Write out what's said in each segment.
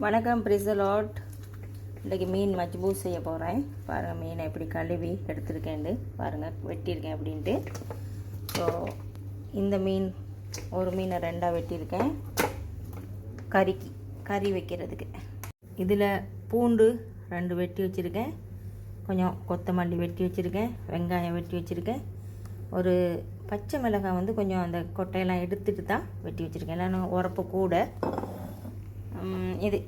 வணக்கம் பிரிசலாட் இன்றைக்கி மீன் மஜ்பூஸ் செய்ய போகிறேன் பாருங்கள் மீனை எப்படி கழுவி எடுத்துருக்கேன்ட்டு பாருங்கள் வெட்டியிருக்கேன் அப்படின்ட்டு. ஸோ இந்த மீன் ஒரு மீனை ரெண்டாக வெட்டியிருக்கேன். கறிக்கு கறி வைக்கிறதுக்கு. இதில் பூண்டு ரெண்டு வெட்டி வச்சுருக்கேன். கொஞ்சம் கொத்தமல்லி வெட்டி வச்சுருக்கேன். வெங்காயம் வெட்டி வச்சுருக்கேன். ஒரு பச்சை மிளகாய் வந்து கொஞ்சம் அந்த கொட்டையெல்லாம் எடுத்துகிட்டு தான் வெட்டி வச்சுருக்கேன். இல்லைன்னா உரப்பு கூட. இது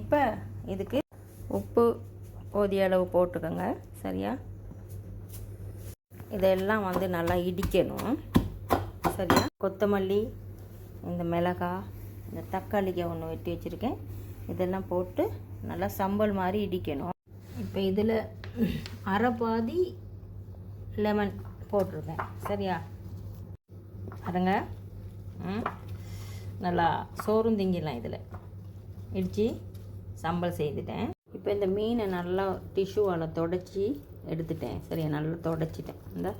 இப்போ இதுக்கு உப்பு போதிய அளவு போட்டுக்கோங்க சரியா? இதெல்லாம் வந்து நல்லா இடிக்கணும் சரியா? கொத்தமல்லி இந்த மிளகாய் இந்த தக்காளிக்காய் ஒன்று வெட்டி வச்சுருக்கேன். இதெல்லாம் போட்டு நல்லா சம்பல் மாதிரி இடிக்கணும். இப்போ இதில் அரை பாதி லெமன் போட்டிருக்கேன் சரியா? அதுங்க ம் நல்லா சோறும் திங்கிடலாம் இதில். இடித்து சம்பல் செய்துட்டேன். இப்போ இந்த மீனை நல்லா டிஷ்யூவால் தொடச்சி எடுத்துட்டேன். சரியா? நல்லா தொடச்சிட்டேன். இந்த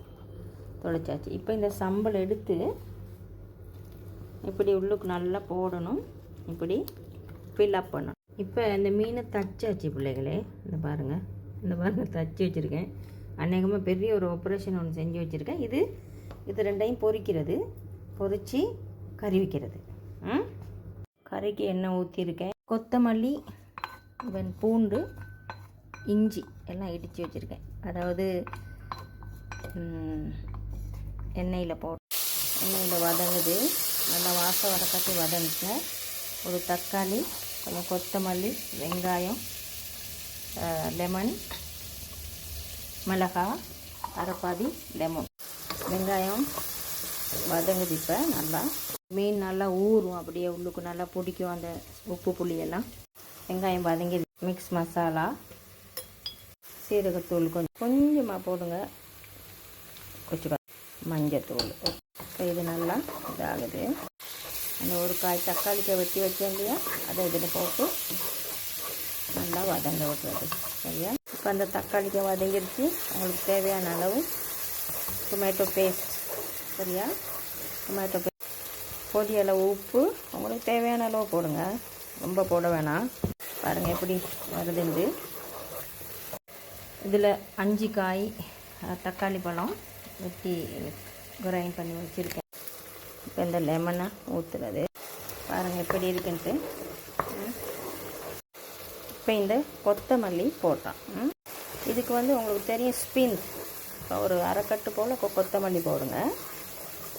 தொடச்சாச்சு. இப்போ இந்த சம்பல் எடுத்து இப்படி உள்ளுக்கு நல்லா போடணும். இப்படி ஃபில்அப் பண்ணணும். இப்போ இந்த மீனை தச்சாச்சு பிள்ளைகளே. இந்த பாருங்கள் இந்த பாருங்கள் தச்சு வச்சுருக்கேன். அநேகமாக பெரிய ஒரு ஆப்ரேஷன் ஒன்று செஞ்சு வச்சுருக்கேன். இது இது ரெண்டையும் பொறிக்கிறது பொறிச்சு கறி வைக்கிறது. கறிக்கு எண்ணெய் ஊற்றிருக்கேன் கொத்தமல்லி இவன் பூண்டு இஞ்சி எல்லாம் இடித்து வச்சுருக்கேன். அதாவது எண்ணெயில் போட்டு எண்ணெயில் வதங்குது. நல்லா வாசம் வதக்காட்டி வதங்கிச்சு ஒரு தக்காளி கொஞ்சம் கொத்தமல்லி வெங்காயம் லெமன் மிளகாய் அரைப்பாதி லெமன் வெங்காயம் வதங்குது இப்போ நல்லா. மீன் நல்லா ஊறும் அப்படியே உள்ளுக்கு நல்லா பிடிக்கும் அந்த உப்பு புளியெல்லாம். வெங்காயம் வதங்கி மிக்ஸ் மசாலா சீரகத்தூள் கொஞ்சம் கொஞ்சமாக போடுங்க. கொஞ்சம் மஞ்சத்தூள். இப்போ இது நல்லா இதாகுது. அந்த ஒரு காய் தக்காளிக்கை வெட்டி வச்சோம் இல்லையா? அதை இதில் போட்டு நல்லா வதங்க விட்டுறது. சரியா? இப்போ அந்த தக்காளிக்க வதங்கிருச்சு உங்களுக்கு தேவையான அளவு டொமேட்டோ பேஸ்ட் சரியா? Tomato paste. பொடி அளவு உப்பு. உங்களுக்கு தேவையான அளவு போடுங்க. ரொம்ப போட வேணாம். பாருங்கள் எப்படி வருதுண்டு. இதில் அஞ்சு காய் தக்காளி பழம் வெட்டி கிரைண்ட் பண்ணி வச்சுருக்கேன். இப்போ இந்த லெமனை ஊற்றுறது பாருங்கள் எப்படி இருக்குன்ட்டு. இப்போ இந்த கொத்தமல்லி போட்டோம். ம். இதுக்கு வந்து உங்களுக்கு தெரியும் ஸ்பின். ஒரு அரைக்கட்டு போல் கொ- கொத்தமல்லி போடுங்க.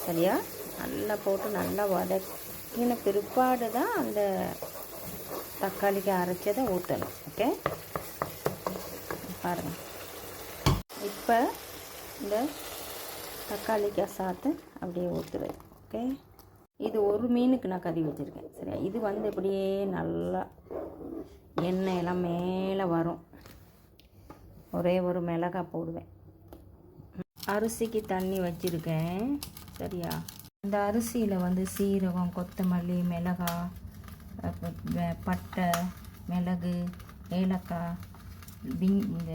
சரியா நல்லா போட்டு நல்லா வதக்கின பிற்பாடு தான் அந்த தக்காளிக்கு அரைச்சதை ஊற்றணும். ஓகே? பாருங்கள் இப்போ இந்த தக்காளிக்காய் சாத்தை அப்படியே ஊற்றுறது ஓகே? இது ஒரு மீனுக்கு நான் கறி வச்சுருக்கேன். சரியா? இது வந்து இப்படியே நல்லா எண்ணெய் எல்லாம் மேலே வரும். ஒரே ஒரு மிளகாய் போடுவேன். அரிசிக்கு தண்ணி வச்சுருக்கேன். சரியா? இந்த அரிசியில் வந்து சீரகம் கொத்தமல்லி மிளகாய் அப்புறம் பட்டை மிளகு ஏலக்காய் இந்த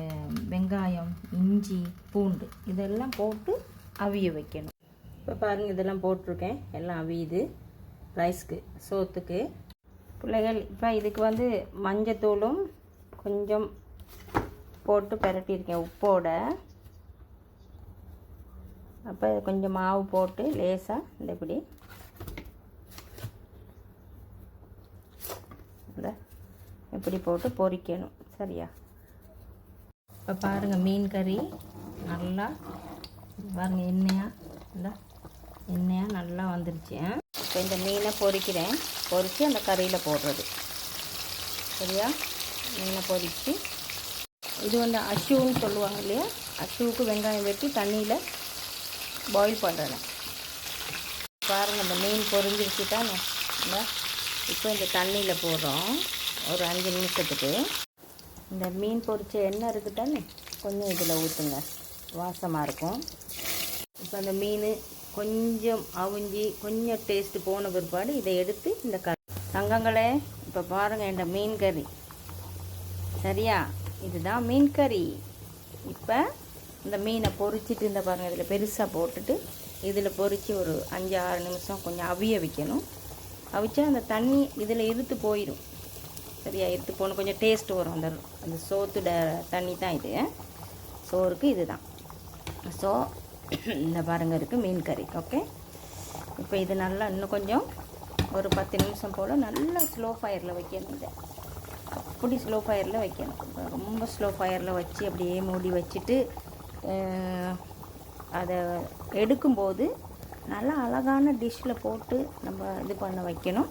வெங்காயம் இஞ்சி பூண்டு இதெல்லாம் போட்டு அவிய வைக்கணும். இப்போ பாருங்கள் இதெல்லாம் போட்டிருக்கேன். எல்லாம் அவியுது. ரைஸ்க்கு சோத்துக்கு. பிள்ளைகள் இப்போ இதுக்கு வந்து மஞ்சத்தூளும் கொஞ்சம் போட்டு பிரட்டியிருக்கேன் உப்போட. அப்போ கொஞ்சம் மாவு போட்டு லேசாக இந்த இப்படி இந்த இப்படி போட்டு பொரிக்கணும் சரியா? இப்போ பாருங்கள் மீன் கறி நல்லா பாருங்கள் எண்ணெயாக இந்த எண்ணெயாக நல்லா வந்துருச்சு. ஆ? இப்போ இந்த மீனை பொரிக்கிறேன் பொரித்து அந்த கறியில் போடுறது. சரியா? மீனை பொரித்து இது வந்து அஷுன்னு சொல்லுவாங்க இல்லையா? அஷுவுக்கு வெங்காயம் வெட்டி தண்ணியில் பாயில் பண்ணுறேன் பாருங்கள் இந்த மீன் பொரிஞ்சிருச்சு தானே இப்போ இந்த தண்ணியில் போடுறோம். ஒரு அஞ்சு நிமிஷத்துக்கு. இந்த மீன் பொரிச்ச எண்ணெய் இருக்குது தானே கொஞ்சம் இதில் ஊற்றுங்க வாசமாக இருக்கும். இப்போ அந்த மீன் கொஞ்சம் அவிஞ்சி கொஞ்சம் டேஸ்ட்டு போன பிற்பாடு இதை எடுத்து இந்த க தங்கங்களே இப்போ பாருங்கள் இந்த மீன் கறி. சரியா? இதுதான் மீன் கறி. இப்போ இந்த மீனை பொறிச்சிட்டு இந்த பாருங்கள் இதில் பெருசாக போட்டுட்டு இதில் பொறித்து ஒரு அஞ்சு ஆறு நிமிஷம் கொஞ்சம் அவிய வைக்கணும். அவிச்சா அந்த தண்ணி இதில் இருத்து போயிடும். சரியா? எடுத்து போகணும். கொஞ்சம் டேஸ்ட் வரும். அந்த அந்த சோத்து ட தண்ணி தான் இது. சோறுக்கு இதுதான் ஸோ இந்த பாருங்க இருக்குது மீன் கறி. ஓகே இப்போ இது நல்லா இன்னும் கொஞ்சம் ஒரு பத்து நிமிஷம் போல் நல்லா ஸ்லோ ஃபயரில் வைக்கணும் இதை. அப்படி ஸ்லோ ஃபயரில் வைக்கணும். ரொம்ப ஸ்லோ ஃபயரில் வச்சு அப்படியே மூடி வச்சுட்டு அதை எடுக்கும்போது நல்லா அழகான டிஷ்ஷில் போட்டு நம்ம இது பண்ண வைக்கணும்.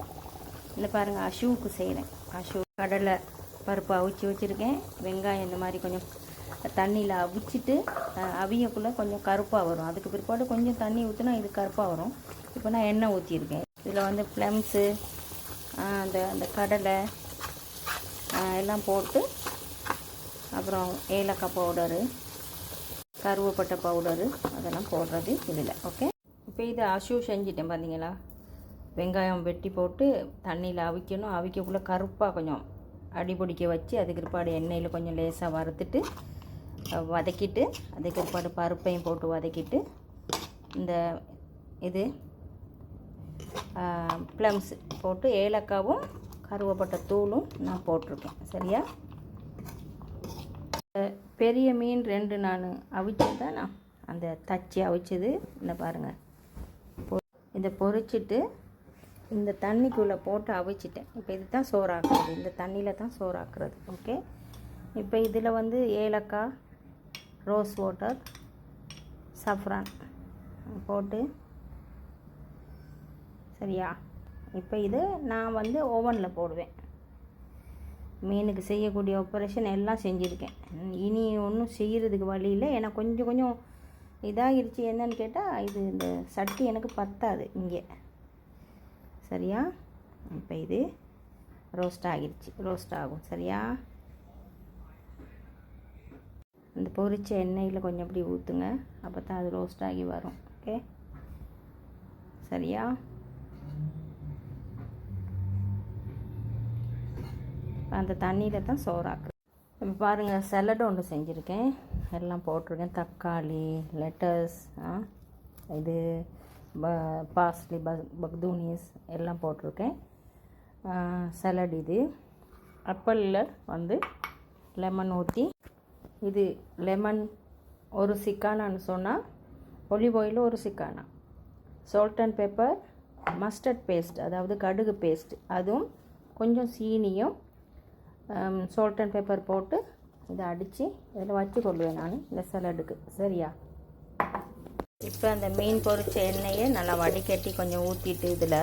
இல்லை பாருங்கள் அஷுவுக்கு செய்கிறேன். அஷு கடலை பருப்பு அவிச்சு வச்சுருக்கேன். வெங்காயம் இந்த மாதிரி கொஞ்சம் தண்ணியில் அவிச்சிட்டு அவியக்குள்ளே கொஞ்சம் கருப்பாக வரும். அதுக்கு பிற்பாடு கொஞ்சம் தண்ணி ஊற்றினா இது கருப்பாக வரும். இப்போ நான் எண்ணெய் ஊற்றியிருக்கேன். இதில் வந்து ப்ளம்ஸு அந்த அந்த கடலை எல்லாம் போட்டு அப்புறம் ஏலக்காய் பவுடரு கருவேப்பட்டை பவுடரு அதெல்லாம் போடுறது இதில் ஓகே இப்போ இதை அஷு செஞ்சிட்டேன் பார்த்தீங்களா வெங்காயம் வெட்டி போட்டு தண்ணியில் அவிக்கணும். அவிக்கக்குள்ளே கருப்பாக கொஞ்சம் அடிபிடிக்க வச்சு அதுக்கு பிற்பாடு எண்ணெயில் கொஞ்சம் லேசாக வறுத்துட்டு வதக்கிட்டு அதுக்கு பிற்பாடு பருப்பையும் போட்டு வதக்கிட்டு இந்த இது ப்ளம்ஸ் போட்டு ஏலக்காவும் கருவேப்பட்டை தூளும் நான் போட்டிருக்கேன். சரியா? பெரிய மீன் ரெண்டு நான் அவிச்சது தான்? நான் அந்த தச்சு அவிச்சது இந்த பாருங்கள் பொ- இதை பொறிச்சிட்டு இந்த தண்ணிக்குள்ளே போட்டு அவிச்சிட்டேன். இப்போ இது தான் சோறாக்குறது. இந்த தண்ணியில் தான் சோறாக்குறது. ஓகே? இப்போ இதில் வந்து ஏலக்காய் ரோஸ் வாட்டர் சஃப்ரான் போட்டு சரியா? இப்போ இது நான் வந்து ஓவனில் போடுவேன். மீனுக்கு செய்யக்கூடிய ஆப்ரேஷன் எல்லாம் செஞ்சுருக்கேன். இனி ஒன்றும் செய்கிறதுக்கு வழி இல்லை. ஏன்னா கொஞ்சம் கொஞ்சம் இதாகிருச்சு என்னன்னு கேட்டால் இது இந்த சட்டி எனக்கு பத்தாது இங்கே. சரியா? இப்போ இது ரோஸ்ட் ஆகிருச்சு. ரோஸ்ட் ஆகும். சரியா? இந்த பொரிச்ச எண்ணெயில் கொஞ்சம் அப்படி ஊற்றுங்க அப்போ தான் அது ரோஸ்ட் ஆகி வரும். ஓகே சரியா? அந்த தண்ணியில் தான் சோறாக்குறேன் இப்போ பாருங்கள் சலட் ஒன்று செஞ்சுருக்கேன். எல்லாம் போட்டிருக்கேன். தக்காளி லெட்டர்ஸ் இது ப பாஸ்லி ப பக்தூனிஸ் எல்லாம் போட்டிருக்கேன். சலட் இது. அப்பலில் வந்து லெமன் ஊற்றி இது லெமன் ஒரு சிக்கானான்னு சொன்னால் ஒலிவ் ஆயில் ஒரு சிக்கானா. Salt and pepper mustard paste அதாவது கடுகு பேஸ்ட் அதுவும் கொஞ்சம் சீனியும் சால்ட் அண்ட் பேப்பர் போட்டு இதை அடித்து இதில் வச்சு கொள்வேன் நான் இந்த சலடுக்கு சரியா? இப்போ அந்த மீன் பொரிச்ச எண்ணெயை நல்லா வடிகட்டி கொஞ்சம் ஊற்றிட்டு இதில்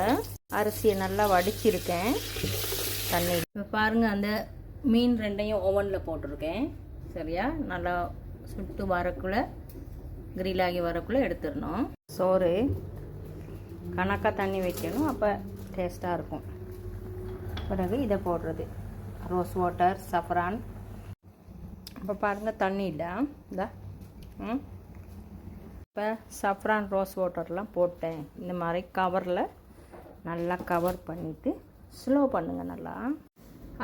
அரிசியை நல்லா வடிச்சிருக்கேன். தண்ணி. இப்போ பாருங்கள் அந்த மீன் ரெண்டையும் ஓவனில் போட்டிருக்கேன். சரியா? நல்லா சுட்டு வரக்குள்ளே grill ஆகி வரக்குள்ளே எடுத்துடணும். சோறு. கணக்காக தண்ணி வைக்கணும் அப்போ டேஸ்ட்டாக இருக்கும். பிறகு இதை போடுறது. ரோஸ் வாட்டர் சஃப்ரான் இப்போ பாருங்கள் தண்ணி இல்லை. இந்த. ம். இப்போ சஃப்ரான் ரோஸ் வாட்டர்லாம் போட்டேன். இந்த மாதிரி கவரில் நல்லா கவர் பண்ணிவிட்டு ஸ்லோ பண்ணுங்கள் நல்லா.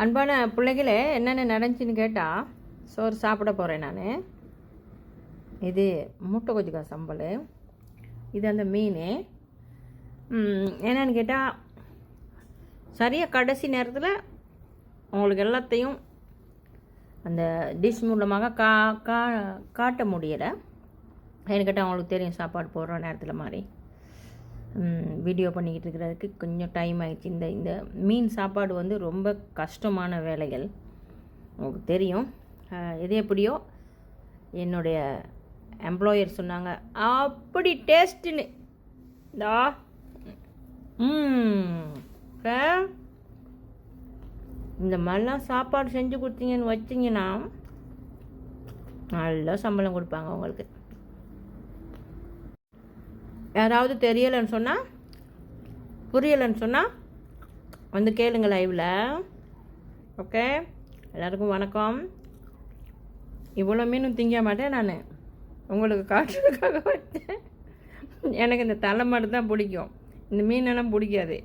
அன்பான பிள்ளைகளே என்னென்ன நடந்துச்சுன்னு கேட்டால் சோறு சாப்பிட போகிறேன் நான். இது முட்டை கொஜிக்காய் சம்பல் இது அந்த மீன். என்னென்னு என்னன்னு கேட்டால் சரியாக கடைசி நேரத்தில் உங்களுக்கு எல்லாத்தையும் அந்த டிஷ் மூலமாக கா கா காட்ட முடியலை. எனக்கு கேட்டால் அவங்களுக்கு தெரியும் சாப்பாடு போடுற நேரத்தில் மாதிரி. வீடியோ பண்ணிக்கிட்டு இருக்கிறதுக்கு கொஞ்சம் டைம் ஆகிடுச்சு இந்த இந்த மீன் சாப்பாடு வந்து ரொம்ப கஷ்டமான வேலைகள். உங்களுக்கு தெரியும். எது எப்படியோ என்னுடைய எம்ப்ளாயர் சொன்னாங்க அப்படி டேஸ்ட்டுன்னு தா ம். இந்த மாதிரிலாம் சாப்பாடு செஞ்சு கொடுத்தீங்கன்னு வச்சிங்கன்னா நல்லா சம்பளம் கொடுப்பாங்க உங்களுக்கு. யாராவது தெரியலைன்னு சொன்னால் புரியலைன்னு சொன்னால் வந்து கேளுங்க லைவில் ஓகே எல்லாருக்கும் வணக்கம். இவ்வளோ மீனும் திங்க மாட்டேன் நான். உங்களுக்கு காட்டுறதுக்காக வச்சேன் எனக்கு இந்த தலை மட்டும் தான் பிடிக்கும். இந்த மீனெல்லாம் பிடிக்காது.